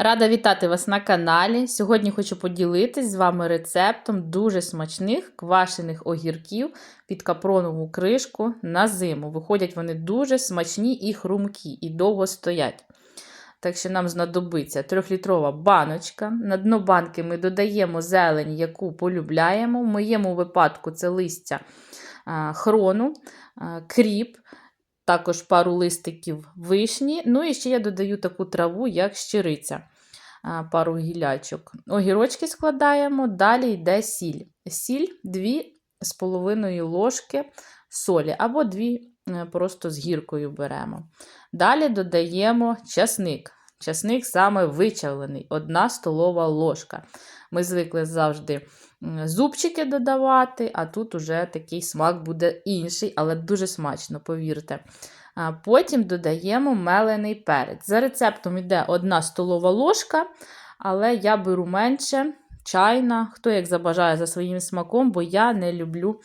Рада вітати вас на каналі. Сьогодні хочу поділитись з вами рецептом дуже смачних квашених огірків під капронову кришку на зиму. Виходять вони дуже смачні і хрумкі, і довго стоять. Так що нам знадобиться 3-літрова баночка. На дно банки ми додаємо зелень, яку полюбляємо. В моєму випадку це листя хрону, кріп, також пару листиків вишні. Ну і ще я додаю таку траву, як щириця, пару гілячок. Огірочки складаємо, далі йде сіль. Сіль 2,5 ложки солі або 2 е, просто з гіркою беремо. Далі додаємо часник. Часник саме вичавлений, 1 столова ложка. Ми звикли завжди зубчики додавати, а тут уже такий смак буде інший, але дуже смачно, повірте. Потім додаємо мелений перець. За рецептом йде 1 столова ложка, але я беру менше, чайна, хто як забажає за своїм смаком, бо я не люблю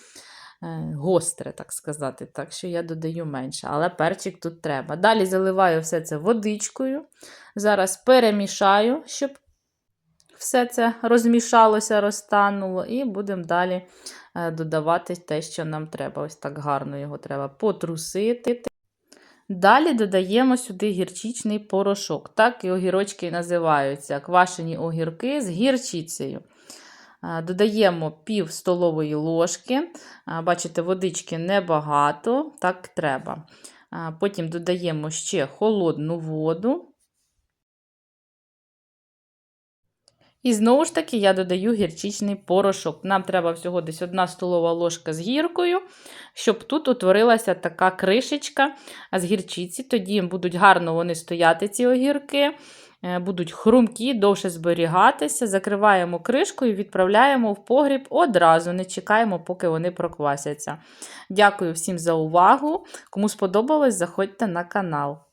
гостре, так сказати. Так що я додаю менше, але перчик тут треба. Далі заливаю все це водичкою. Зараз перемішаю, щоб все це розмішалося, розтануло, і будемо далі е, додавати те, що нам треба. Ось так гарно його треба потрусити. Далі додаємо сюди гірчичний порошок. Так і огірочки називаються квашені огірки з гірчицею. А, Додаємо пів столової ложки. Бачите, водички небагато, так треба. Потім додаємо ще холодну воду. І знову ж таки я додаю гірчичний порошок. Нам треба всього десь 1 столова ложка з гіркою, щоб тут утворилася така кришечка з гірчиці. Тоді будуть гарно вони стояти, ці огірки, е, будуть хрумкі, довше зберігатися. Закриваємо кришкою, відправляємо в погріб одразу, не чекаємо, поки вони проквасяться. Дякую всім за увагу. Кому сподобалось, заходьте на канал.